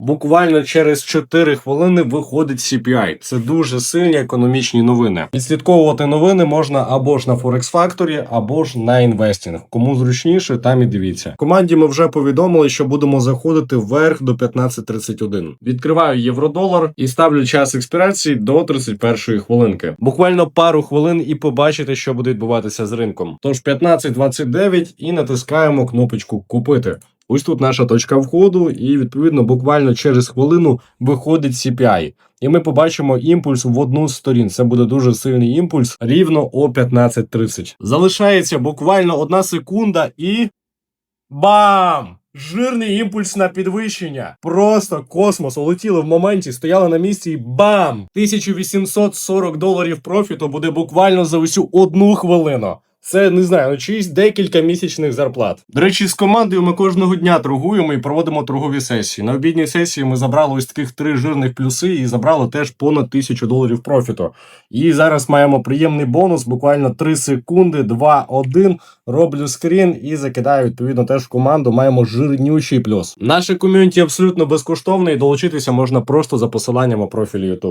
Буквально через 4 хвилини виходить CPI. Це дуже сильні економічні новини. Відслідковувати новини можна або ж на Forex Factory, або ж на інвестінг. Кому зручніше, там і дивіться. Команді ми вже повідомили, що будемо заходити вверх до 15.31. Відкриваю євро-долар і ставлю час експірації до 31 хвилинки. Буквально пару хвилин і побачите, що буде відбуватися з ринком. Тож 15.29 і натискаємо кнопочку купити. Ось тут наша точка входу, і відповідно буквально через хвилину виходить CPI. І ми побачимо імпульс в одну з сторін. Це буде дуже сильний імпульс рівно о 15.30. Залишається буквально одна секунда і. Бам! Жирний імпульс на підвищення. Просто космос улетіли в моменті, стояли на місці і бам! 1840 доларів профіту буде буквально за усю одну хвилину. Це не знаю, ну чиїсь декілька місячних зарплат. До речі, з командою ми кожного дня торгуємо і проводимо торгові сесії. На обідній сесії ми забрали ось таких три жирних плюси і забрали теж понад тисячу доларів профіту. І зараз маємо приємний бонус, буквально 3 секунди, 2, 1. Роблю скрін і закидаю відповідно теж в команду. Маємо жирнючий плюс. Наше ком'юніті абсолютно безкоштовне і долучитися можна просто за посиланням у профілі YouTube.